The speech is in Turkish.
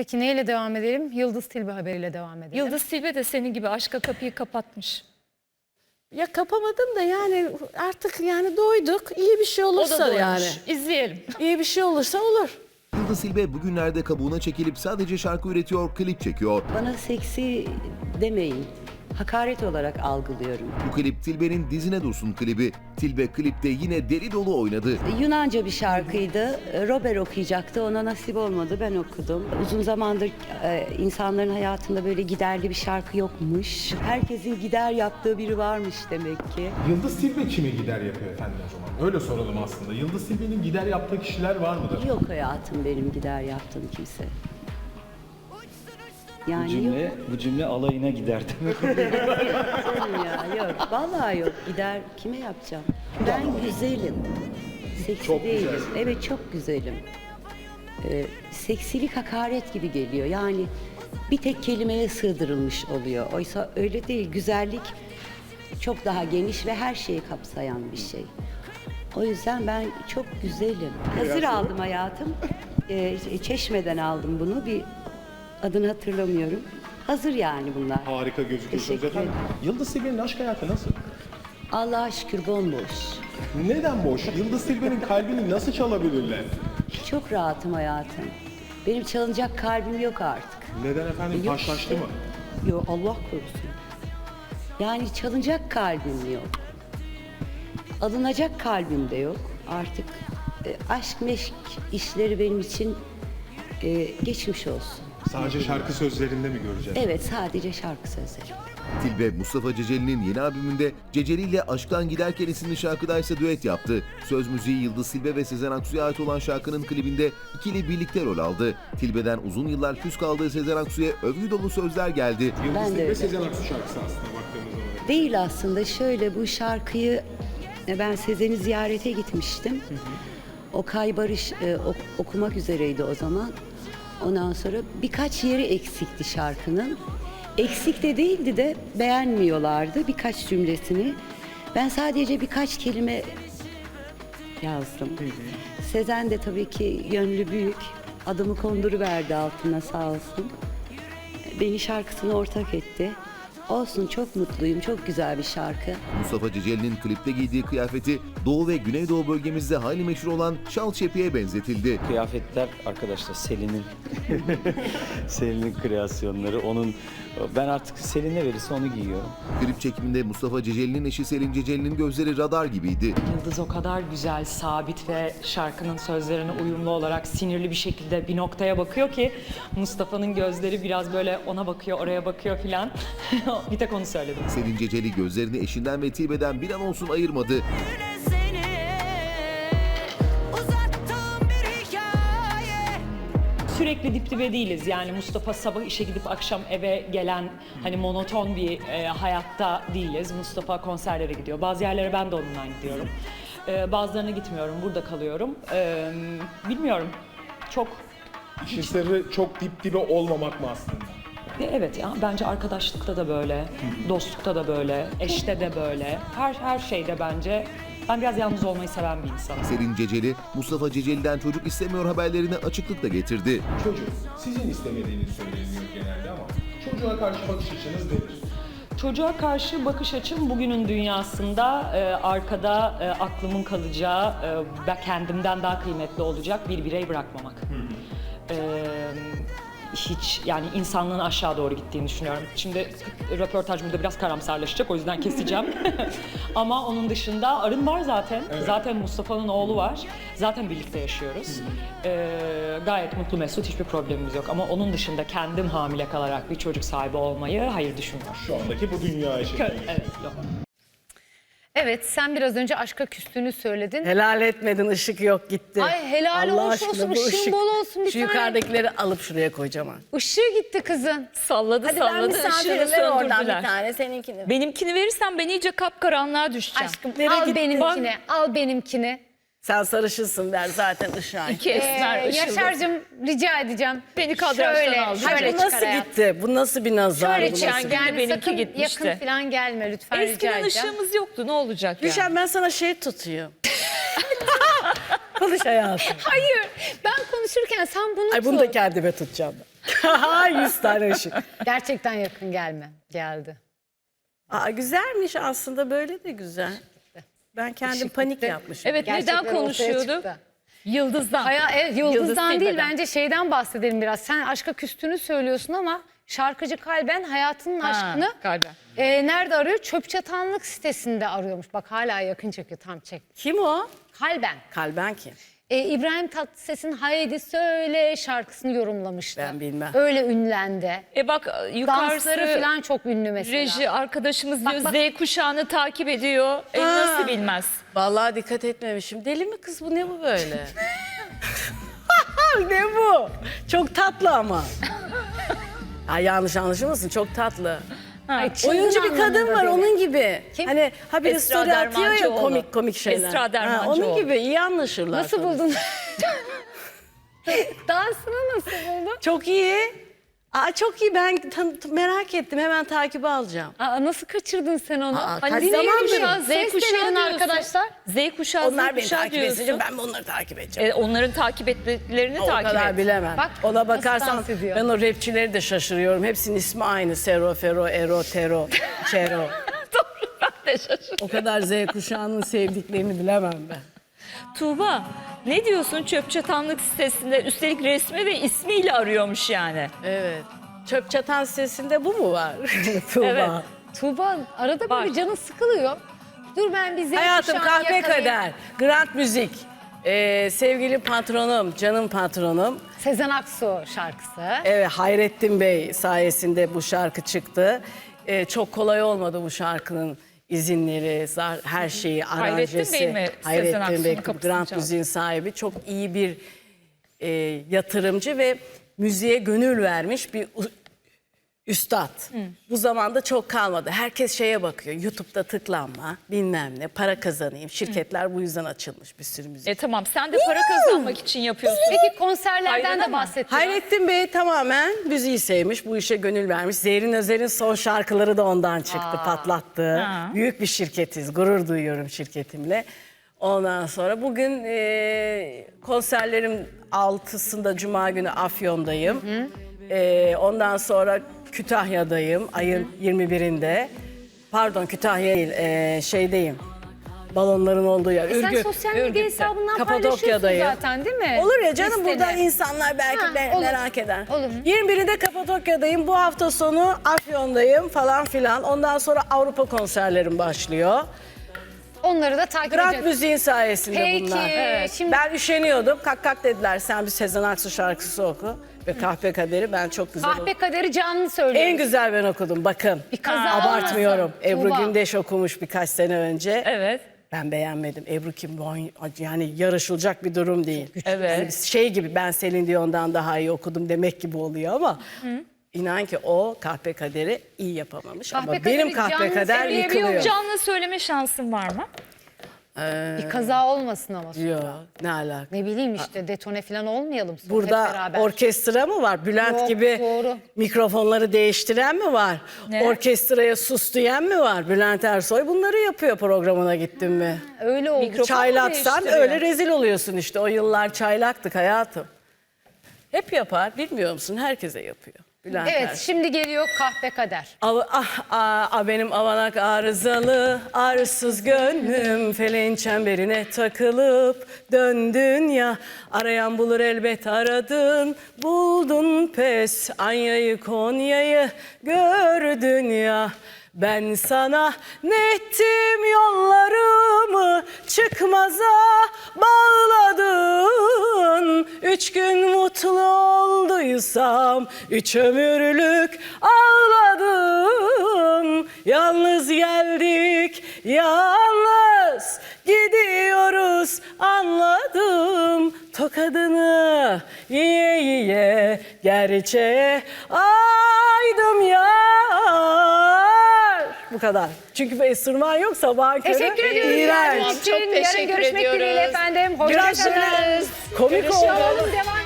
Peki neyle devam edelim? Yıldız Tilbe haberiyle devam edelim. Yıldız Tilbe de senin gibi aşka kapıyı kapatmış. Ya kapamadım da yani artık yani doyduk. İyi bir şey O da olursa doymuş. yani. İzleyelim. İyi bir şey olursa olur. Yıldız Silbe bugünlerde kabuğuna çekilip sadece şarkı üretiyor, klip çekiyor. Bana seksi demeyin. Hakaret olarak algılıyorum. Bu klip Tilbe'nin Dizine Dursun klibi. Tilbe klipte yine deli dolu oynadı. Yunanca bir şarkıydı. Robert okuyacaktı. Ona nasip olmadı. Ben okudum. Uzun zamandır e, insanların hayatında böyle giderli bir şarkı yokmuş. Herkesin gider yaptığı biri varmış demek ki. Yıldız Tilbe kime gider yapıyor efendim o zaman? Öyle soralım aslında. Yıldız Tilbe'nin gider yaptığı kişiler var mıdır? Yok hayatım benim gider yaptığım kimse. Bu Yani cümle, yok bu cümle alayına gider demek. canım ya yok. Vallahi yok gider kime yapacağım? Ben güzelim. Seksi değilim. Evet çok güzelim. Ee, seksilik hakaret gibi geliyor. Yani bir tek kelimeye sığdırılmış oluyor. Oysa öyle değil. Güzellik çok daha geniş ve her şeyi kapsayan bir şey. O yüzden ben çok güzelim. Hazır aldım hayatım. Ee, çeşmeden aldım bunu. Bir adını hatırlamıyorum. Hazır yani bunlar. Harika gözüküyorsunuz Teşekkür efendim. Yıldız Tilbe'nin aşk hayatı nasıl? Allah'a şükür bomboş. Neden boş? Yıldız Tilbe'nin kalbini nasıl çalabilirler? Çok rahatım hayatım. Benim çalınacak kalbim yok artık. Neden efendim? Yok Taşlaştı işte. mı? Yok Allah korusun. Yani çalınacak kalbim yok. Alınacak kalbim de yok. Artık e, aşk meşk işleri benim için e, geçmiş olsun. Sadece şarkı sözlerinde mi göreceğiz? Evet sadece şarkı sözleri. Tilbe Mustafa Ceceli'nin yeni albümünde Ceceli ile Aşktan Giderken isimli şarkıda ise düet yaptı. Söz müziği Yıldız Tilbe ve Sezen Aksu'ya ait olan şarkının klibinde ikili birlikte rol aldı. Tilbe'den uzun yıllar küs kaldığı Sezen Aksu'ya övgü dolu sözler geldi. Yıldız Ben de Tilbe öyle. Sezen Aksu şarkısı aslında baktığımız zaman. Değil aslında şöyle bu şarkıyı e, ben Sezen'i ziyarete gitmiştim. O Barış e, ok- okumak üzereydi o zaman. Ondan sonra birkaç yeri eksikti şarkının. Eksik de değildi de beğenmiyorlardı birkaç cümlesini. Ben sadece birkaç kelime yazdım. Sezen de tabii ki yönlü büyük. Adımı konduruverdi altına sağ olsun. Beni şarkısına ortak etti. Olsun çok mutluyum. Çok güzel bir şarkı. Mustafa Ceceli'nin klipte giydiği kıyafeti Doğu ve Güneydoğu bölgemizde hayli meşhur olan şal şepiye benzetildi. Kıyafetler arkadaşlar Selin'in Selin'in kreasyonları. Onun ben artık Selin ne verirse onu giyiyorum. Klip çekiminde Mustafa Ceceli'nin eşi Selin Ceceli'nin gözleri radar gibiydi. Yıldız o kadar güzel, sabit ve şarkının sözlerine uyumlu olarak sinirli bir şekilde bir noktaya bakıyor ki Mustafa'nın gözleri biraz böyle ona bakıyor, oraya bakıyor filan. bir tek onu söyledim. Selin Ceceli gözlerini eşinden ve Tilbe'den bir an olsun ayırmadı. seni uzattığım bir hikaye Sürekli dip dibe değiliz. Yani Mustafa sabah işe gidip akşam eve gelen hani monoton bir e, hayatta değiliz. Mustafa konserlere gidiyor. Bazı yerlere ben de onunla gidiyorum. E, bazılarına gitmiyorum, burada kalıyorum. E, bilmiyorum. Çok İşin sırrı çok dip dibe olmamak mı aslında? E, Evet ya bence arkadaşlıkta da böyle, dostlukta da böyle, eşte de böyle. Her her şeyde bence ben biraz yalnız olmayı seven bir insanım. Selin Ceceli, Mustafa Ceceli'den çocuk istemiyor haberlerine açıklıkla getirdi. Çocuk sizin istemediğiniz söyleniyor genelde ama çocuğa karşı bakış açınız nedir? Çocuğa karşı bakış açım bugünün dünyasında e, arkada e, aklımın kalacağı, e, ben kendimden daha kıymetli olacak bir birey bırakmamak. E, hiç yani insanlığın aşağı doğru gittiğini düşünüyorum. Şimdi röportaj burada biraz karamsarlaşacak o yüzden keseceğim. Ama onun dışında Arın var zaten. Zaten Mustafa'nın oğlu var. Zaten birlikte yaşıyoruz. E, gayet mutlu mesut hiçbir problemimiz yok. Ama onun dışında kendim hamile kalarak bir çocuk sahibi olmayı hayır düşünmüyorum. Şu andaki bu dünya için. Evet, yok. Evet sen biraz önce aşka küstüğünü söyledin. Helal etmedin ışık yok gitti. Ay, helal Allah hoş aşkına olsun, bu ışığın ışık- bol olsun bir Şu tane. yukarıdakileri alıp şuraya koyacağım ha. Işığı gitti kızın. Salladı Hadi ben salladı misafire ışığını ver oradan bir tane seninkini. Benimkini verirsen ben iyice kapkaranlığa düşeceğim. Aşkım Nereye al gitti? benimkini, al benimkini. Sen sarışınsın der zaten ışığa. İki esmer Ee, ışıldı. Yaşar'cığım rica edeceğim. Beni kadrajdan şöyle, al. Şöyle Ay, bu çıkar nasıl hayatım. gitti? Bu nasıl bir nazar? Şöyle bu çık. nasıl? Yani benimki sakın gitmişti. yakın falan gelme lütfen rica Eskiden edeceğim. ışığımız yoktu ne olacak yani? Gülşen ben sana şey tutuyor. Konuş hayatım. Hayır ben konuşurken sen bunu Ay bunu tut. da kendime tutacağım. ben. Yüz tane ışık. Gerçekten yakın gelme. Geldi. Aa, güzelmiş aslında böyle de güzel. Ben kendim panik yapmışım. Evet Gerçekler neden ortaya konuşuyorduk? çıktı. Yıldız'dan. Haya, evet, yıldızdan Yıldız değil Tilbe'den. bence şeyden bahsedelim biraz. Sen aşka küstüğünü söylüyorsun ama şarkıcı Kalben hayatının Ha, aşkını Kalben. e, nerede arıyor? Çöp çatanlık sitesinde arıyormuş. Bak hala yakın çekiyor tam çek. Kim o? Kalben. Kalben kim? E, İbrahim Tatlıses'in Haydi Söyle şarkısını yorumlamıştı. Ben bilmem. Öyle ünlendi. E bak yukarısı Dansları falan çok ünlü mesela. reji arkadaşımız Bak, diyor bak. Z kuşağını takip ediyor. E Ha. nasıl bilmez? Vallahi dikkat etmemişim. Deli mi kız bu ne bu böyle? ne bu? Çok tatlı ama. Ay yanlış anlaşılmasın çok tatlı. Çılgın Oyuncu bir kadın var onun gibi. Kim? Hani haberi Esra story atıyor ya Dermancıoğlu. komik komik şeyler. Esra Ha, Dermancıoğlu. onun gibi iyi anlaşırlar. Nasıl tabii. buldun? Dansını nasıl buldun? Çok iyi. Aa, çok iyi ben merak ettim hemen takibi alacağım. Aa, nasıl kaçırdın sen onu? Aa, hani Z kuşağı, Z Z kuşağı kuşağı diyorsun. arkadaşlar. Z kuşağı, Onlar Z beni kuşağı takip diyorsun. edince ben onları takip edeceğim. E, onların takip ettiklerini o takip kadar et. bilemem. Bak, Ona bakarsan ben o rapçileri de şaşırıyorum. Hepsinin ismi aynı. Sero, Fero, Ero, Tero, Çero. Doğru ben de şaşırdım. O kadar Z kuşağının sevdiklerini bilemem ben. Tuğba ne diyorsun çöp çatanlık sitesinde üstelik resmi ve ismiyle arıyormuş yani. Evet. Çöp çatan sesinde bu mu var? Tuğba. Evet. Tuğba arada Var. böyle canın sıkılıyor. Dur ben bir Hayatım kahpe yakalayayım. kader. Grand müzik. Ee, sevgili patronum, canım patronum. Sezen Aksu şarkısı. Evet, Hayrettin Bey sayesinde bu şarkı çıktı. Ee, çok kolay olmadı bu şarkının izinleri, zar- her şeyi, Hayrettin aranjesi. Bey mi Hayrettin Bey, çaldı? müziğin sahibi. Çok iyi bir e, yatırımcı ve müziğe gönül vermiş bir üstad. Bu zamanda çok kalmadı. Herkes şeye bakıyor. YouTube'da tıklanma, bilmem ne, para kazanayım. Şirketler bu yüzden açılmış bir sürü müzik. E tamam sen de para kazanmak için yapıyorsun. Peki konserlerden de ama. bahset. biraz. Hayrettin Bey tamamen müziği sevmiş, bu işe gönül vermiş. Zerrin Özer'in son şarkıları da ondan çıktı, patlattı. Ha. Büyük bir şirketiz, gurur duyuyorum şirketimle. Ondan sonra bugün e, konserlerim altısında Cuma günü Afyon'dayım. E, ondan sonra Kütahya'dayım ayın 21'inde. Pardon Kütahya değil, e, şeydeyim. Balonların olduğu yer. E Sen Ürgüp. sosyal medya Ürgüp'te. hesabından paylaşıyorsun Kapadokya'dayım. zaten değil mi? Olur ya canım Listeni. buradan insanlar belki Ha, me- olur. merak eder. Olur. 21'inde Kapadokya'dayım. Bu hafta sonu Afyon'dayım falan filan. Ondan sonra Avrupa konserlerim başlıyor. Onları da takip Grand edeceğiz. müziğin sayesinde Peki, bunlar. Şimdi- Ben üşeniyordum. Kalk kalk dediler sen bir Sezen Aksu şarkısı oku. Ve Kahpe Kaderi ben çok güzel Kahpe kaderi canlı söylüyor. En güzel ben okudum bakın. Bir kaza Abartmıyorum. olmasın, Ebru Tuğba. Gündeş okumuş birkaç sene önce. Evet. Ben beğenmedim. Ebru kim? Vay, Yani yarışılacak bir durum değil. Evet. Yani şey gibi ben Selin Dion'dan daha iyi okudum demek gibi oluyor ama inan ki o kahpe kaderi iyi yapamamış ama Kahpe benim kaderi kahpe canlı kader söyleyebiliyor yıkılıyor. Canlı söyleme şansın var mı? Bir kaza olmasın ama. sonra. Yok ne alaka. Ne bileyim işte detone falan olmayalım sonra hep Burada beraber. orkestra mı var? Bülent Yok, gibi doğru. mikrofonları değiştiren mi var? Ne? Orkestraya sus diyen mi var? Bülent Ersoy bunları yapıyor programına gittin mi? Öyle oldu. Mikrofon değiştiriyor? öyle rezil oluyorsun işte. O yıllar çaylaktık hayatım. Hep yapar bilmiyor musun? Herkese yapıyor. Bülent Evet Ersoy. şimdi geliyor kahpe kader. Av- ah, ah, ah, benim avanak arızalı, arsız gönlüm Feleğin çemberine takılıp döndün ya Arayan bulur elbet aradın, buldun pes Anya'yı Konya'yı gördün ya ben sana ne ettim yollarımı çıkmaza bağladın. Üç gün mutlu olduysam üç ömürlük ağladım Yalnız geldik yalnız gidiyoruz anladım. Tokadını yiye yiye gerçeğe aydım Bu kadar. Çünkü bu esirman yok sabahın körü. Teşekkür ediyoruz. iğrenç. Yarın için, yarın teşekkür görüşmek ediyoruz. dileğiyle efendim. Hoşçakalın. komik oldu. Devam.